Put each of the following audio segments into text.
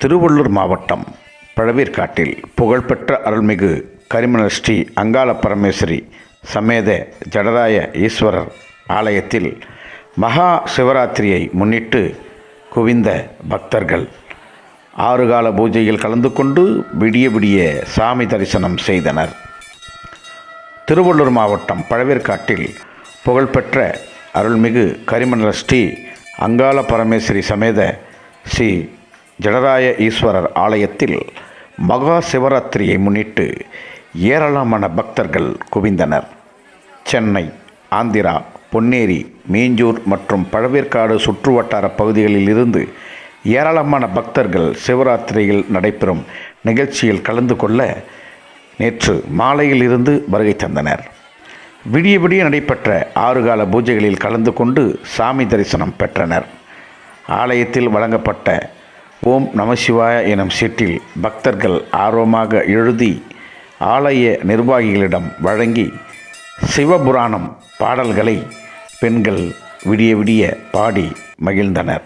திருவள்ளூர் மாவட்டம் பழவேற்காட்டில் புகழ்பெற்ற அருள்மிகு கரிமண ஸ்ரீ அங்காள பரமேஸ்வரி சமேத ஜடராய ஈஸ்வரர் ஆலயத்தில் மகா சிவராத்திரியை முன்னிட்டு குவிந்த பக்தர்கள் ஆறு கால பூஜையில் கலந்து கொண்டு விடிய விடிய சாமி தரிசனம் செய்தனர். திருவள்ளூர் மாவட்டம் பழவேற்காட்டில் புகழ்பெற்ற அருள்மிகு கரிமணல ஸ்ரீ அங்காள பரமேஸ்வரி சமேத ஸ்ரீ ஜடராய ஈஸ்வரர் ஆலயத்தில் மகா சிவராத்திரியை முன்னிட்டு ஏராளமான பக்தர்கள் குவிந்தனர். சென்னை ஆந்திரா பொன்னேரி மீஞ்சூர் மற்றும் பழவேற்காடு சுற்றுவட்டார பகுதிகளில் இருந்து ஏராளமான பக்தர்கள் சிவராத்திரியில் நடைபெறும் நிகழ்ச்சியில் கலந்து கொள்ள நேற்று மாலையில் இருந்து வருகை தந்தனர். விடிய விடிய நடைபெற்ற ஆறு கால பூஜைகளில் கலந்து கொண்டு சாமி தரிசனம் பெற்றனர். ஆலயத்தில் வழங்கப்பட்ட ஓம் நமசிவாய எனும் சீட்டில் பக்தர்கள் ஆர்வமாக எழுதி ஆலய நிர்வாகிகளிடம் வழங்கி சிவபுராணம் பாடல்களை பெண்கள் விடிய விடிய பாடி மகிழ்ந்தனர்.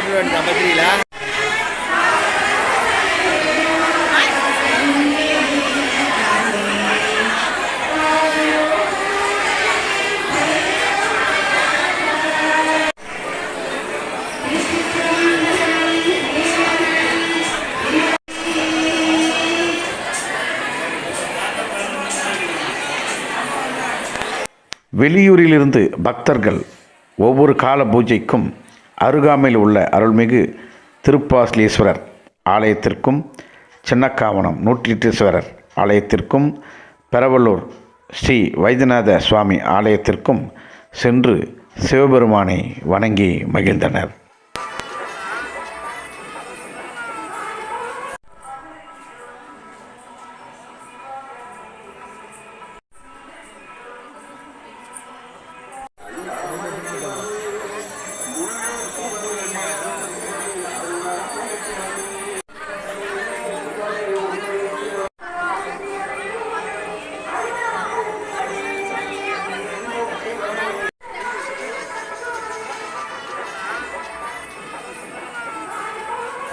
போட்டு வேண்டாம் பத்திரியில் வெளியூரிலிருந்து பக்தர்கள் ஒவ்வொரு கால பூஜைக்கும் அருகாமையில் உள்ள அருள்மிகு திருப்பாஸ்லீஸ்வரர் ஆலயத்திற்கும் சின்னக்காவணம் நூற்றீட்டீஸ்வரர் ஆலயத்திற்கும் பெரவலூர் ஸ்ரீ வைத்தியநாத சுவாமி ஆலயத்திற்கும் சென்று சிவபெருமானை வணங்கி மகிழ்ந்தனர்.